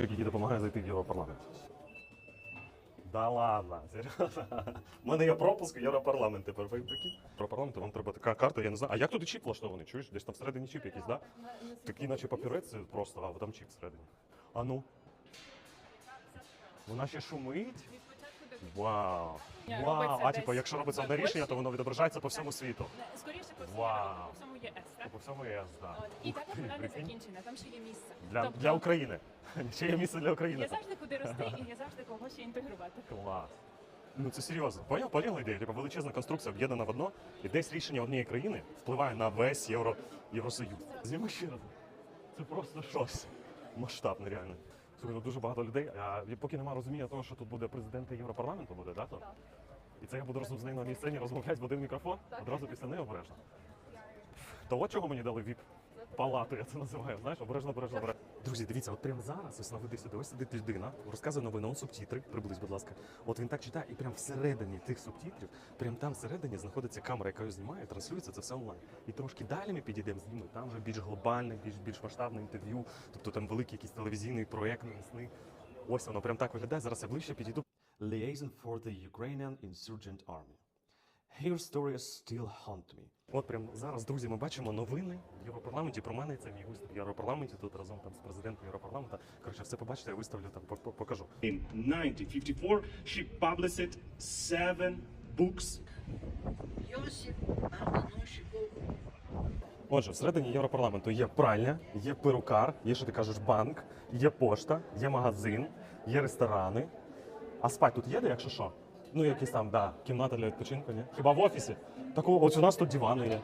який допомагає зайти в Європарламент. Да ладно, серйозно. У мене є пропуск в Європарламент тепер. Ви прикинь? Європарламенту вам треба така карта, я не знаю. А як туди чіп влаштований? Чуєш? Десь там всередині чіп якийсь, да? Такий, наче папірець просто, а там чіп всередині. А ну. Вона ще шумить. Вау. Вау. робиться А типу, десь якщо робиться в одне рішення, то воно відображається по всьому світу. Не, Скоріше по всьому Вау. Європі, по всьому ЄС, так? По всьому ЄС, да. От. І Ух також ти, вона не прикинь. закінчена, там ще є місце. Для, Тобто для України. Ще є місце для України. Є завжди куди рости і є завжди кого ще інтегрувати. Клас. Ну це серйозно. Поняв, поняла ідея? Типа величезна конструкція об'єднана в одно, і десь рішення однієї країни впливає на весь Євро, Євросоюз. Зніми ще раз. Це просто щось. Масштабне реально. Слухай, ну дуже багато людей. А поки немає розуміння того, що тут буде президент Європарламенту буде, да? то? Так. І це я буду разом з нею на одній сцені розмовляти в один мікрофон, одразу після неї обережно. То от чого мені дали віп палату, я це називаю. Знаєш, обережно, обережно, обережно. Друзі, дивіться, от прямо зараз, ось наведи сюди, ось сидить людина, розказує новини, он субтитри, приблизь, будь ласка. От він так читає, і прямо всередині тих субтитрів, прямо там всередині знаходиться камера, яка його знімає, транслюється це все онлайн. І трошки далі ми підійдемо знімемо, там вже більш глобальне, більш більш масштабне інтерв'ю, тобто там великий якийсь телевізійний проєкт навесни. Ось воно прям так виглядає. Зараз я ближче підійду. Liaison for the Ukrainian Insurgent Army. Her stories still haunt me. От прямо зараз, друзі, ми бачимо новини в Європарламенті. Про мене це мій виступ в Європарламенті. Тут разом там з президентом Європарламента. Коротше, все побачите, я виставлю там по- по- покажу. In 1954, she published seven books. Йосип Отже, всередині Європарламенту є пральня, є перукар, є, що ти кажеш, банк, є пошта, є магазин, є ресторани. А спать тут є де, якщо що? Ну, якісь там, да, кімната для відпочинку, ні? Хіба в офісі? Такого, от у нас тут дивани є.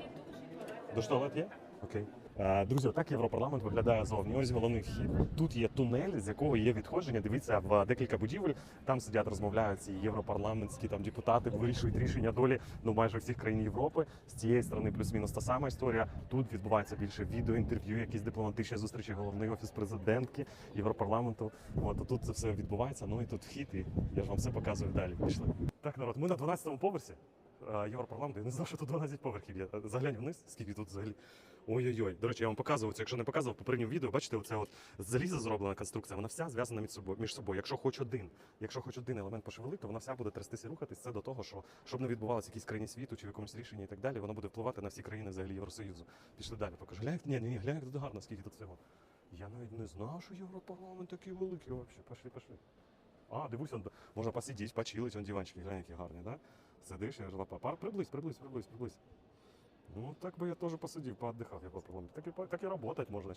Душ туалет є? Окей. Е, Друзі, отак Європарламент виглядає зовні. Ось головний вхід. Тут є тунель, з якого є відходження. Дивіться, в декілька будівель. Там сидять, розмовляють ці європарламентські там депутати, вирішують рішення долі ну майже всіх країн Європи. З цієї сторони плюс-мінус та сама історія. Тут відбувається більше відеоінтерв'ю, якісь дипломатичні зустрічі, головний офіс президентки Європарламенту. От тут це все відбувається. Ну і тут вхід, і я ж вам все показую далі. Пішли. Так, народ, ми на 12-му поверсі. е, Європарламенту. Я не знав, що тут 12 поверхів є. Заглянь вниз, скільки тут взагалі. Ой-ой-ой. До речі, я вам показував це. Якщо не показував попередньому відео, бачите, оце от з заліза зроблена конструкція, вона вся зв'язана між собою. Якщо хоч один, якщо хоч один елемент пошевелити, то вона вся буде трястися і рухатись. Це до того, що щоб не відбувалося якійсь країні світу чи в якомусь рішенні і так далі, воно буде впливати на всі країни взагалі Євросоюзу. Пішли далі. Покажу. Глянь, ні, ні, глянь, як тут гарно, скільки тут всього. Я навіть не знав, що Європарламент такий великий вообще. Пошли, пошли. А, дивись, он, можна посидіти, почилить, он диванчики, глянь, які гарні, да? Сидиш, я жила пар. Приблизь, приблизь, приблизь, приблизь. Ну, так бы я тоже посадил, поотдыхал. я попробую. Так и, так и работать можна.